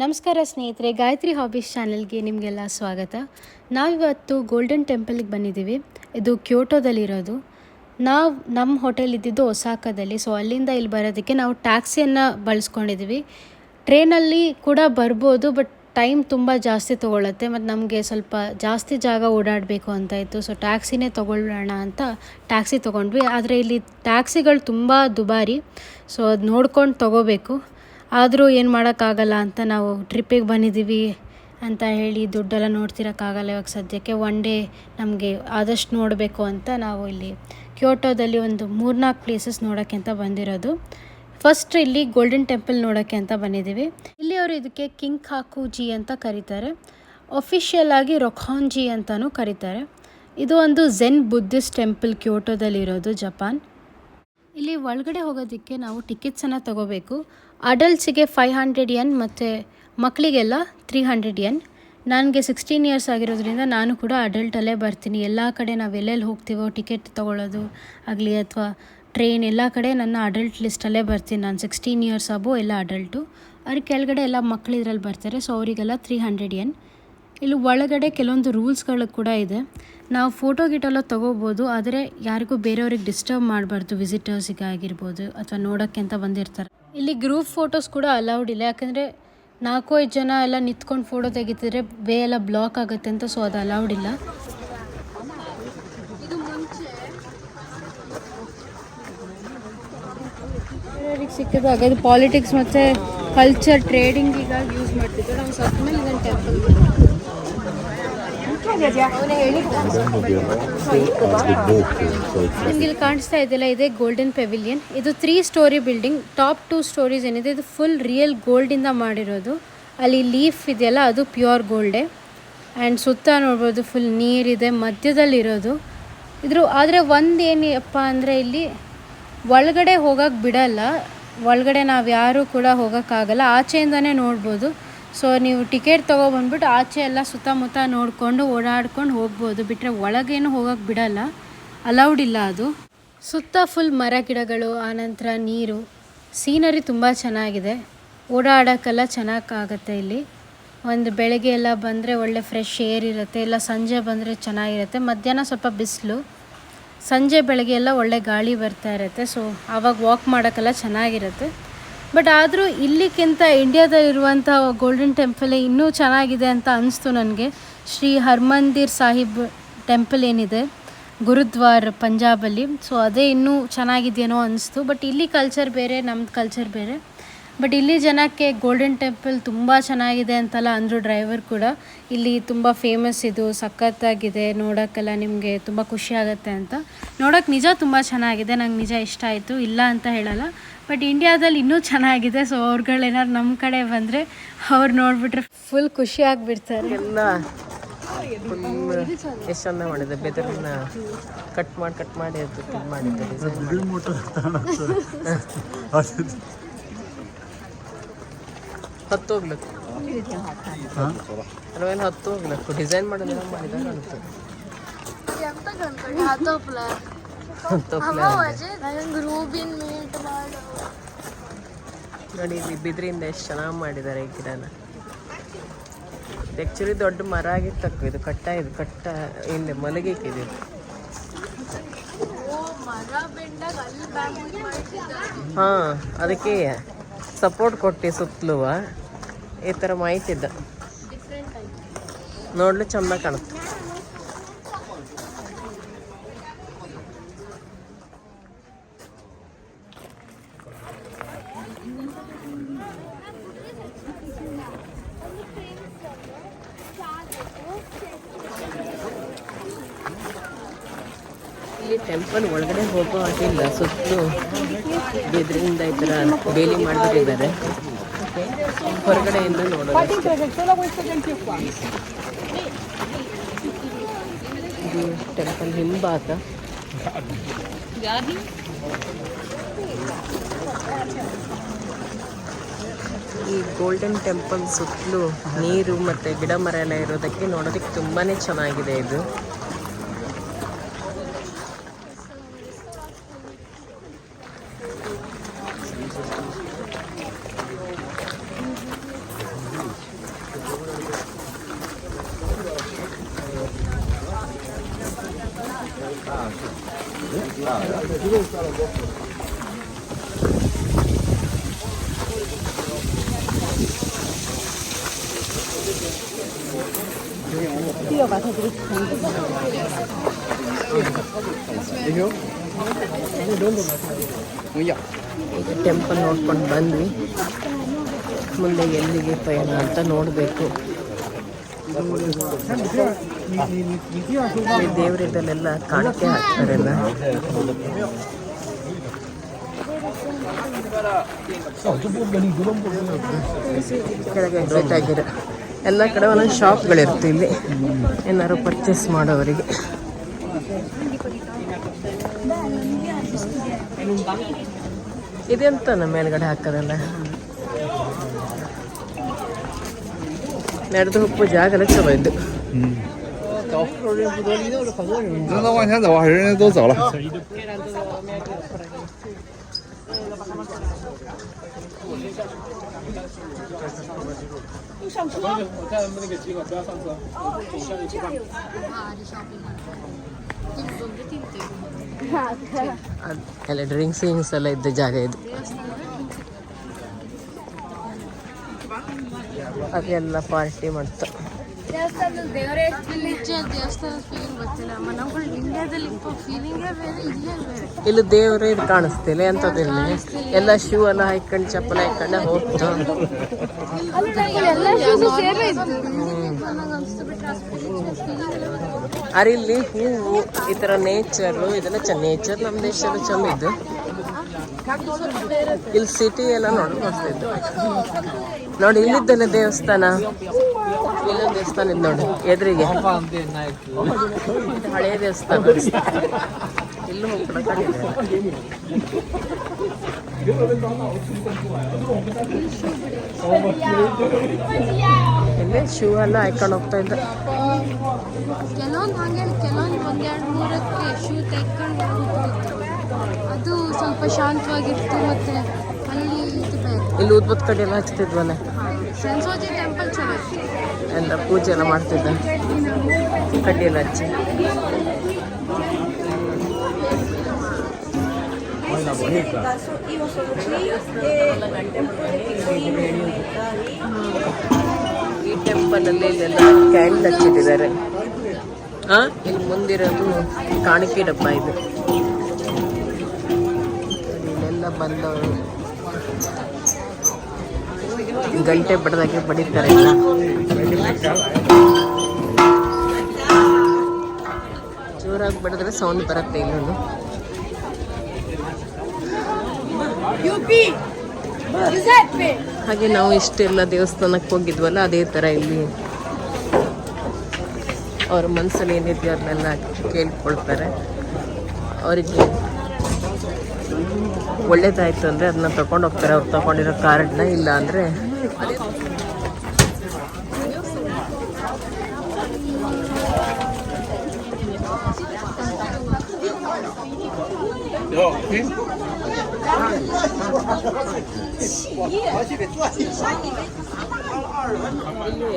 ನಮಸ್ಕಾರ ಸ್ನೇಹಿತರೆ, ಗಾಯತ್ರಿ ಹಾಬೀಸ್ ಚಾನಲ್ಗೆ ನಿಮಗೆಲ್ಲ ಸ್ವಾಗತ. ನಾವಿವತ್ತು ಗೋಲ್ಡನ್ ಟೆಂಪಲ್ಗೆ ಬಂದಿದ್ದೀವಿ. ಇದು ಕ್ಯೋಟೋದಲ್ಲಿರೋದು ನಾವು ನಮ್ಮ ಹೋಟೆಲ್ ಇದ್ದಿದ್ದು ಒಸಾಕದಲ್ಲಿ ಸೊ ಅಲ್ಲಿಂದ ಇಲ್ಲಿ ಬರೋದಕ್ಕೆ ನಾವು ಟ್ಯಾಕ್ಸಿಯನ್ನು ಬಳಸ್ಕೊಂಡಿದ್ದೀವಿ. ಟ್ರೈನಲ್ಲಿ ಕೂಡ ಬರ್ಬೋದು ಬಟ್ ಟೈಮ್ ತುಂಬ ಜಾಸ್ತಿ ತೊಗೊಳತ್ತೆ. ಮತ್ತು ನಮಗೆ ಸ್ವಲ್ಪ ಜಾಸ್ತಿ ಜಾಗ ಓಡಾಡಬೇಕು ಅಂತ ಇತ್ತು. ಸೊ ಟ್ಯಾಕ್ಸಿನೇ ತೊಗೊಳ್ಳೋಣ ಅಂತ ಟ್ಯಾಕ್ಸಿ ತೊಗೊಂಡ್ವಿ. ಆದರೆ ಇಲ್ಲಿ ಟ್ಯಾಕ್ಸಿಗಳು ತುಂಬ ದುಬಾರಿ. ಸೊ ಅದು ನೋಡ್ಕೊಂಡು ತೊಗೋಬೇಕು. ಆದರೂ ಏನು ಮಾಡೋಕ್ಕಾಗಲ್ಲ ಅಂತ ನಾವು ಟ್ರಿಪ್ಪಿಗೆ ಬಂದಿದ್ದೀವಿ ಅಂತ ಹೇಳಿ ದುಡ್ಡೆಲ್ಲ ನೋಡ್ತಿರೋಕ್ಕಾಗಲ್ಲ ಇವಾಗ ಸದ್ಯಕ್ಕೆ. ಒನ್ ಡೇ ನಮಗೆ ಆದಷ್ಟು ನೋಡಬೇಕು ಅಂತ ನಾವು ಇಲ್ಲಿ ಕ್ಯೋಟೋದಲ್ಲಿ ಒಂದು ಮೂರ್ನಾಲ್ಕು ಪ್ಲೇಸಸ್ ನೋಡೋಕ್ಕೆ ಅಂತ ಬಂದಿರೋದು. ಫಸ್ಟ್ ಇಲ್ಲಿ ಗೋಲ್ಡನ್ ಟೆಂಪಲ್ ನೋಡೋಕ್ಕೆ ಅಂತ ಬಂದಿದ್ದೀವಿ ಇಲ್ಲಿ ಅವರು ಇದಕ್ಕೆ ಕಿಂಗ್ ಜಿ ಅಂತ ಕರೀತಾರೆ. ಒಫಿಷಿಯಲ್ ಆಗಿ ರೊಖಾನ್ ಜಿ ಅಂತಲೂ ಕರೀತಾರೆ. ಇದು ಒಂದು ಝೆನ್ ಬುದ್ಧಿಸ್ಟ್ ಟೆಂಪಲ್ ಕ್ಯೋಟೋದಲ್ಲಿರೋದು ಜಪಾನ್ ಇಲ್ಲಿ ಒಳಗಡೆ ಹೋಗೋದಕ್ಕೆ ನಾವು ಟಿಕೆಟ್ಸನ್ನು ತಗೋಬೇಕು. ಅಡಲ್ಟ್ಸಿಗೆ ಫೈವ್ ಹಂಡ್ರೆಡ್ ಎನ್ ಮತ್ತು ಮಕ್ಕಳಿಗೆಲ್ಲ ತ್ರೀ ಹಂಡ್ರೆಡ್ ಎನ್ ನನಗೆ ಸಿಕ್ಸ್ಟೀನ್ ಇಯರ್ಸ್ ಆಗಿರೋದ್ರಿಂದ ನಾನು ಕೂಡ ಅಡಲ್ಟಲ್ಲೇ ಬರ್ತೀನಿ. ಎಲ್ಲ ಕಡೆ ನಾವು ಎಲ್ಲೆಲ್ಲಿ ಹೋಗ್ತೀವೋ ಟಿಕೆಟ್ ತೊಗೊಳ್ಳೋದು ಆಗಲಿ ಅಥವಾ ಟ್ರೈನ್ ಎಲ್ಲ ಕಡೆ ನನ್ನ ಅಡಲ್ಟ್ ಲಿಸ್ಟಲ್ಲೇ ಬರ್ತೀನಿ. ನಾನು ಸಿಕ್ಸ್ಟೀನ್ ಇಯರ್ಸ್ ಅಬೋ ಎಲ್ಲ ಅಡಲ್ಟು ಅದ್ರ ಕೆಳಗಡೆ ಎಲ್ಲ ಮಕ್ಕಳು ಇದರಲ್ಲಿ ಬರ್ತಾರೆ. ಸೊ ಅವರಿಗೆಲ್ಲ ತ್ರೀ ಹಂಡ್ರೆಡ್ ಎನ್ ಇಲ್ಲಿ ಒಳಗಡೆ ಕೆಲವೊಂದು ರೂಲ್ಸ್ಗಳು ಕೂಡ ಇದೆ. ನಾವು ಫೋಟೋ ಗಿಟೆಲ್ಲ ತೊಗೋಬೋದು, ಆದರೆ ಯಾರಿಗೂ ಬೇರೆಯವ್ರಿಗೆ ಡಿಸ್ಟರ್ಬ್ ಮಾಡಬಾರ್ದು ವಿಸಿಟರ್ಸಿಗೆ ಆಗಿರ್ಬೋದು ಅಥವಾ ನೋಡೋಕ್ಕೆ ಅಂತ ಬಂದಿರ್ತಾರೆ. ಇಲ್ಲಿ ಗ್ರೂಪ್ ಫೋಟೋಸ್ ಕೂಡ ಅಲೌಡ್ ಇಲ್ಲ, ಯಾಕಂದರೆ ನಾಲ್ಕು ಐದು ಜನ ಎಲ್ಲ ನಿಂತ್ಕೊಂಡು ಫೋಟೋ ತೆಗಿತಿದ್ರೆ ವೇ ಎಲ್ಲ ಬ್ಲಾಕ್ ಆಗುತ್ತೆ ಅಂತ ಸೊ ಅದು ಅಲೌಡ್ ಇಲ್ಲ. ಸಿಕ್ಕಿದ್ದು ಇದು ಪಾಲಿಟಿಕ್ಸ್ ಮತ್ತು ಕಲ್ಚರ್ ಟ್ರೇಡಿಂಗಿಗಾಗಿ ಯೂಸ್ ಮಾಡ್ತಿದ್ರು ನಾವು ಸತ್ತ ಮೇಲೆ ಇದನ್ನು ಟೆಂಪಲ್ ನಿಮ್ಗೆ ಇಲ್ಲಿ ಕಾಣಿಸ್ತಾ ಇದೆಯಲ್ಲ, ಇದೆ ಗೋಲ್ಡನ್ ಪೆವಿಲಿಯನ್ ಇದು three story building top two stories ಏನಿದೆ, ಇದು ಫುಲ್ ರಿಯಲ್ ಗೋಲ್ಡಿಂದ ಮಾಡಿರೋದು. ಅಲ್ಲಿ ಲೀಫ್ ಇದೆಯಲ್ಲ, ಅದು ಪ್ಯೂರ್ ಗೋಲ್ಡೆ ಆ್ಯಂಡ್ ಸುತ್ತ ನೋಡ್ಬೋದು ಫುಲ್ ನೀರಿದೆ, ಮಧ್ಯದಲ್ಲಿರೋದು. ಇದ್ರ ಆದರೆ ಒಂದು ಏನಪ್ಪ ಅಂದರೆ ಇಲ್ಲಿ ಒಳಗಡೆ ಹೋಗಕ್ಕೆ ಬಿಡಲ್ಲ. ಒಳಗಡೆ ನಾವು ಯಾರೂ ಕೂಡ ಹೋಗೋಕ್ಕಾಗಲ್ಲ ಆಚೆಯಿಂದನೇ ನೋಡ್ಬೋದು. ಸೊ ನೀವು ಟಿಕೆಟ್ ತೊಗೊಬಂದ್ಬಿಟ್ಟು ಆಚೆ ಎಲ್ಲ ಸುತ್ತಮುತ್ತ ನೋಡಿಕೊಂಡು ಓಡಾಡ್ಕೊಂಡು ಹೋಗ್ಬೋದು. ಬಿಟ್ಟರೆ ಒಳಗೇನು ಹೋಗೋಕೆ ಬಿಡಲ್ಲ. ಅಲೌಡ್ ಇಲ್ಲ ಅದು. ಸುತ್ತ ಫುಲ್ ಮರ ಗಿಡಗಳು ಆನಂತರ ನೀರು. ಸೀನರಿ ತುಂಬ ಚೆನ್ನಾಗಿದೆ. ಓಡಾಡೋಕ್ಕೆಲ್ಲ ಚೆನ್ನಾಗಾಗತ್ತೆ ಇಲ್ಲಿ. ಒಂದು ಬೆಳಗ್ಗೆ ಎಲ್ಲ ಬಂದರೆ ಒಳ್ಳೆ ಫ್ರೆಶ್ ಏರ್ ಇರುತ್ತೆ. ಇಲ್ಲ ಸಂಜೆ ಬಂದರೆ ಚೆನ್ನಾಗಿರುತ್ತೆ. ಮಧ್ಯಾಹ್ನ ಸ್ವಲ್ಪ ಬಿಸಿಲು. ಸಂಜೆ ಬೆಳಗ್ಗೆ ಎಲ್ಲ ಒಳ್ಳೆ ಗಾಳಿ ಬರ್ತಾ ಇರುತ್ತೆ. ಸೊ ಆವಾಗ ವಾಕ್ ಮಾಡೋಕ್ಕೆಲ್ಲ ಚೆನ್ನಾಗಿರುತ್ತೆ. ಬಟ್ ಆದರೂ ಇಲ್ಲಿಕ್ಕಿಂತ ಇಂಡಿಯಾದಲ್ಲಿರುವಂಥ ಗೋಲ್ಡನ್ ಟೆಂಪಲೇ ಇನ್ನೂ ಚೆನ್ನಾಗಿದೆ ಅಂತ ಅನಿಸ್ತು ನನಗೆ. ಶ್ರೀ ಹರ್ಮಂದಿರ್ ಸಾಹಿಬ್ ಟೆಂಪಲ್ ಏನಿದೆ, ಗುರುದ್ವಾರ ಪಂಜಾಬಲ್ಲಿ ಸೊ ಅದೇ ಇನ್ನೂ ಚೆನ್ನಾಗಿದೆಯೇನೋ ಅನಿಸ್ತು. ಬಟ್ ಇಲ್ಲಿ ಕಲ್ಚರ್ ಬೇರೆ ನಮ್ಮದು ಕಲ್ಚರ್ ಬೇರೆ. ಬಟ್ ಇಲ್ಲಿ ಜನಕ್ಕೆ ಗೋಲ್ಡನ್ ಟೆಂಪಲ್ ತುಂಬ ಚೆನ್ನಾಗಿದೆ ಅಂತೆಲ್ಲ ಅಂದರು ಡ್ರೈವರ್ ಕೂಡ. ಇಲ್ಲಿ ತುಂಬ ಫೇಮಸ್ ಇದು, ಸಖತ್ತಾಗಿದೆ, ನೋಡೋಕ್ಕೆಲ್ಲ ನಿಮಗೆ ತುಂಬ ಖುಷಿ ಅಂತ. ನೋಡೋಕ್ಕೆ ನಿಜ ತುಂಬ ಚೆನ್ನಾಗಿದೆ, ನಂಗೆ ನಿಜ ಇಷ್ಟ ಆಯಿತು. ಇಲ್ಲ ಅಂತ ಹೇಳಲ್ಲ. ಬಟ್ ಇಂಡಿಯಾದಲ್ಲಿ ಇನ್ನೂ ಚೆನ್ನಾಗಿದೆ ಸೊ ಅವ್ರುಗಳೇನಾದ್ರು ನಮ್ಮ ಕಡೆ ಬಂದರೆ ಅವ್ರು ನೋಡಿಬಿಟ್ರೆ ಫುಲ್ ಖುಷಿ ಆಗಿಬಿಡ್ತಾರೆ. ಎಲ್ಲ ಎಷ್ಟು ಚೆಂದ ಮಾಡಿದೆ ಬೆದರನ್ನ ಕಟ್ ಮಾಡಿ ಕಟ್ ಮಾಡಿ ಅದು ಇದು ಮಾಡಿದ್ದಾರೆ. design ಮಾಡಿ. ಹತ್ತು ಹೋಗ್ಲಕ್ಕು ಅಲ್ವೇನು ಹತ್ತು ಹೋಗ್ಲಕ್ಕು ಡಿಸೈನ್ ಮಾಡೋದೆಲ್ಲ ಮಾಡಿದಾಗ ಕಾಣುತ್ತೆ ಹತ್ತು ನೋಡಿ ಇಲ್ಲಿ ಬಿದ್ರಿಂದ ಎಷ್ಟು ಚೆನ್ನಾಗಿ ಮಾಡಿದ್ದಾರೆ ಈ ಗಿಡನ. ಆ್ಯಕ್ಚುಲಿ ದೊಡ್ಡ ಮರ ಆಗಿತ್ತಕ್ಕು ಇದು ಕಟ್ಟ ಇದು ಕಟ್ಟ ಇಲ್ಲಿ ಮಲಗಿಕ್ಕಿದೆ. ಹಾಂ ಅದಕ್ಕೆ ಸಪೋರ್ಟ್ ಕೊಟ್ಟಿ ಸುತ್ತಲುವ. ಈ ಥರ ಮಾಹಿತಿದ್ದ ನೋಡಲು ಚಂದ ಕಾಣುತ್ತೆ. ಟೆಂಪಲ್ ಒಳಗಡೆ ಹೋಗೋ ಹಾಗಿಲ್ಲ. ಸುತ್ತಲೂ ಬೆದ್ರಿಂದ ಈ ಥರ ಬೇಲಿ ಮಾಡಿಬಿಟ್ಟಿದ್ದಾರೆ. ಹೊರಗಡೆಯಿಂದ ನೋಡೋದು. ಇದು ಟೆಂಪಲ್ ಹಿಂಭಾಗ. ಈ ಗೋಲ್ಡನ್ ಟೆಂಪಲ್ ಸುತ್ತಲೂ ನೀರು ಮತ್ತು ಗಿಡ ಮರ ಎಲ್ಲ ಇರೋದಕ್ಕೆ ನೋಡೋದಕ್ಕೆ ತುಂಬಾ ಚೆನ್ನಾಗಿದೆ ಇದು. ಈಗ ಟೆಂಪಲ್ ನೋಡ್ಕೊಂಡು ಬಂದ್ವಿ. ಮುಂದೆ ಎಲ್ಲಿಗೆ ಪಯಣ ಅಂತ ನೋಡಬೇಕು. ದೇವರಿದ್ದಲ್ಲೆಲ್ಲ ಕಾಣಿಕೆ ಹಾಕ್ತಾರಲ್ಲ. ಕೆಳಗೆ ಆಗಿರೋ ಎಲ್ಲ ಕಡೆ ಒಂದೊಂದು ಶಾಪ್ಗಳಿರುತ್ತೆ ಇಲ್ಲಿ. ಏನಾದ್ರು ಪರ್ಚೇಸ್ ಮಾಡೋವರಿಗೆ ಇದೆಂತ ನಮ್ಮ ಮೇಲ್ಗಡೆ ಹಾಕೋದಲ್ಲ? ನಡೆದು ಹೋಗೋ ಜಾಗ ಎಲ್ಲ ಚಲೋ ಇದ್ದು 人再往前走，人家都走了。 ಅದ್- ಎಲ್ಲ ಡ್ರಿಂಕ್ಸ್ ಗಿಂಕ್ಸ್ ಎಲ್ಲ ಇದ್ದ ಜಾಗ ಇದು ಅದೆಲ್ಲ ಪಾರ್ಟಿ ಮಾಡ್ತಾ. ದೇವಸ್ಥಾನದಲ್ಲಿ ದೇವರೇ ನಿಜ ದೇವಸ್ಥಾನದ ಫೀಲಿಂಗ್ ಗೊತ್ತಿಲ್ಲ. ನಮ್ಗಳು ಇಂಡಿಯಾದಲ್ಲಿ ಫೀಲಿಂಗೇ ಬೇರೆ ಇಲ್ಲೇ ಬೇರೆ. ಇಲ್ಲಿ ದೇವ್ರೆ ಇದು ಕಾಣಿಸ್ತಿಲ್ಲ ಎಂಥದ್ದಿಲ್ಲ ಎಲ್ಲ ಶೂ ಎಲ್ಲ ಹಾಕೊಂಡು ಚಪ್ಪಲ ಹಾಕೊಂಡೆ ಹೋಗ್ತಾ ಎಲ್ಲ ಶೂಸು ಸೇಮೇ ಇತ್ತು ಹೂವು ಈ ಥರ ನೇಚರು ಇದೆಲ್ಲ ಚ ನೇಚರ್ ನಮ್ಮ ದೇಶದ ಚಂದ ಇದು. ಇಲ್ಲಿ ಸಿಟಿ ಎಲ್ಲ ನೋಡಿ ಮಸ್ತಿದ್ದು ನೋಡಿ, ಇಲ್ಲಿದ್ದಲ್ಲ ದೇವಸ್ಥಾನ. ಇಲ್ಲೊಂದು ದೇವಸ್ಥಾನ ಇದೆ ನೋಡಿ, ಎದುರಿಗೆ. ಹಳೆಯ ದೇವಸ್ಥಾನ. ಇಲ್ಲೂ ಇಲ್ಲಿ ಶೂ ಎಲ್ಲ ಹಾಕೊಂಡು ಹೋಗ್ತಾ ಇದ್ದ. ಕೆಲವೊಂದು ಹಂಗೆ ಕೆಲವೊಂದು ಒಂದೆರಡು, ಮೂರಕ್ಕೆ ಶೂ ತೆಗ್ಕೊಂಡು ಅದು ಸ್ವಲ್ಪ ಶಾಂತವಾಗಿತ್ತು ಮತ್ತೆ ಅಲ್ಲಿ ಇದು ಬೇರೆ ಇಲ್ಲಿ ಉದ್ಬತ್ ಕಡೆ ಎಲ್ಲ ಹಚ್ತಿದ್ವಲ್ಲ? ಸಂಸೋಜಿ ಟೆಂಪಲ್ ಚಲೋ ಎಲ್ಲ ಪೂಜೆ ಎಲ್ಲ ಮಾಡ್ತಿದ್ದ? ಕಡ್ಡಿ ಎಲ್ಲ ಹಚ್ಚಿ? ಈ ಟೆಂಪಲ್ ಅಲ್ಲಿ ಇಲ್ಲೆಲ್ಲ ಕ್ಯಾಂಡಲ್ ಹಚ್ಚಿಟ್ಟಿದ್ದಾರೆ. ಹಾಂ? ಇಲ್ಲಿ ಮುಂದಿರೋದು ಕಾಣಿಕೆ ಡಬ್ಬ ಇದೆ. ಬಂದವರು ಗಂಟೆ ಬಡದಾಗೆ ಬಡಿತಾರೆ ಎಲ್ಲ. ಜೋರಾಗಿ ಬಡಿದ್ರೆ ಸೌಂಡ್ ಬರುತ್ತೆ ಇಲ್ಲೂ ಹಾಗೆ ನಾವು ಇಷ್ಟೆಲ್ಲ ದೇವಸ್ಥಾನಕ್ಕೆ ಹೋಗಿದ್ವಲ್ಲ ಅದೇ ಥರ ಇಲ್ಲಿ ಅವ್ರ ಮನಸ್ಸಲ್ಲಿ ಏನಿದೆಯೋ ಅದನ್ನೆಲ್ಲ ಕೇಳ್ಕೊಳ್ತಾರೆ. ಅವರಿಗೆ ಒಳ್ಳೇದಾಯ್ತು ಅಂದರೆ ಅದನ್ನ ತಗೊಂಡು ಹೋಗ್ತಾರೆ. ಅವ್ರು ತಗೊಂಡಿರೋ ಕಾರ್ಡ್ನ ಇಲ್ಲ ಅಂದರೆ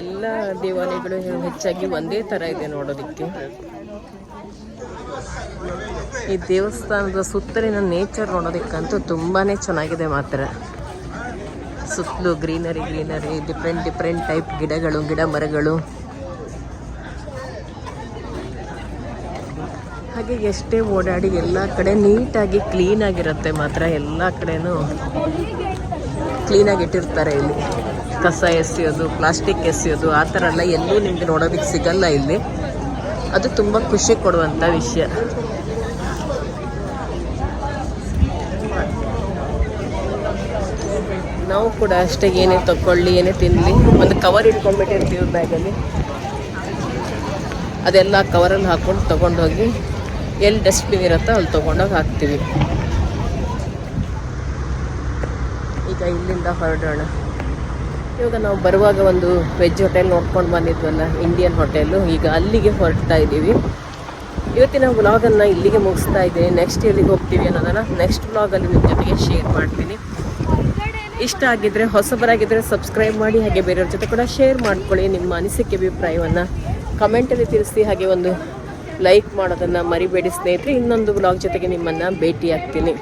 ಎಲ್ಲ ದೇವಾಲಯಗಳು ಹೆಚ್ಚಾಗಿ ಒಂದೇ ಥರ ಇದೆ ನೋಡೋದಕ್ಕೆ. ಈ ದೇವಸ್ಥಾನದ ಸುತ್ತಲಿನ ನೇಚರ್ ನೋಡೋದಕ್ಕಂತೂ ತುಂಬಾ ಚೆನ್ನಾಗಿದೆ ಮಾತ್ರ. ಸುತ್ತಲೂ greenery greenery different different type ಗಿಡಗಳು, ಗಿಡ ಮರಗಳು. ಹಾಗೆ ಎಷ್ಟೇ ಓಡಾಡಿ ಎಲ್ಲ ಕಡೆ ನೀಟಾಗಿ ಕ್ಲೀನ್ ಆಗಿರುತ್ತೆ ಮಾತ್ರ ಎಲ್ಲ ಕಡೆನೂ. ಕ್ಲೀನಾಗಿ ಇಟ್ಟಿರ್ತಾರೆ ಇಲ್ಲಿ. ಕಸ ಎಸೆಯೋದು ಪ್ಲಾಸ್ಟಿಕ್ ಎಸೆಯೋದು, ಆ ಥರ ಎಲ್ಲ ಎಲ್ಲೂ ನಿಮಗೆ ನೋಡೋದಕ್ಕೆ ಸಿಗಲ್ಲ ಇಲ್ಲಿ. ಅದು ತುಂಬ ಖುಷಿ ಕೊಡುವಂಥ ವಿಷಯ. ನಾವು ಕೂಡ ಅಷ್ಟೇ ಏನೇ ತಗೊಳ್ಳಿ ಏನೇ ತಿನ್ನಲಿ ಒಂದು ಕವರ್ ಇಟ್ಕೊಂಡ್ಬಿಟ್ಟಿರ್ತೀವಿ ಬ್ಯಾಗಲ್ಲಿ ಅದೆಲ್ಲ ಕವರಲ್ಲಿ ಹಾಕ್ಕೊಂಡು ತೊಗೊಂಡು ಹೋಗಿ, ಎಲ್ಲಿ ಡಸ್ಟ್ಬಿನ್ ಇರುತ್ತೋ ಅಲ್ಲಿ ತೊಗೊಂಡೋಗಿ ಹಾಕ್ತೀವಿ. ಈಗ ಇಲ್ಲಿಂದ ಹೊರಡೋಣ. ಇವಾಗ ನಾವು ಬರುವಾಗ ಒಂದು ವೆಜ್ ಹೋಟೆಲ್ ನೋಡ್ಕೊಂಡು ಬಂದಿದ್ವಲ್ಲ ಇಂಡಿಯನ್ ಹೋಟೆಲು ಈಗ ಅಲ್ಲಿಗೆ ಹೊರಡ್ತಾ ಇದ್ದೀವಿ. ಇವತ್ತಿನ ವ್ಲಾಗನ್ನು ಇಲ್ಲಿಗೆ ಮುಗಿಸ್ತಾ ಇದ್ದೀನಿ. ನೆಕ್ಸ್ಟ್ ಎಲ್ಲಿಗೆ ಹೋಗ್ತೀವಿ ಅನ್ನೋದನ್ನು ನೆಕ್ಸ್ಟ್ ವ್ಲಾಗಲ್ಲಿ ನಿಮ್ಮ ಜೊತೆಗೆ ಶೇರ್ ಮಾಡ್ತೀನಿ. ಇಷ್ಟ ಆಗಿದ್ರೆ ಹೊಸಬರಾಗಿದ್ದರೆ ಸಬ್ಸ್ಕ್ರೈಬ್ ಮಾಡಿ, ಹಾಗೆ ಬೇರೆಯವ್ರ ಜೊತೆ ಕೂಡ ಶೇರ್ ಮಾಡ್ಕೊಳ್ಳಿ. ನಿಮ್ಮ ಅನಿಸಿಕೆ, ಅಭಿಪ್ರಾಯವನ್ನು ಕಮೆಂಟಲ್ಲಿ ತಿಳಿಸಿ. ಹಾಗೆ ಒಂದು ಲೈಕ್ ಮಾಡೋದನ್ನು ಮರಿಬೇಡಿ ಸ್ನೇಹಿತರೆ. ಇನ್ನೊಂದು ಬ್ಲಾಗ್ ಜೊತೆಗೆ ನಿಮ್ಮನ್ನು ಭೇಟಿ ಆಗ್ತೀನಿ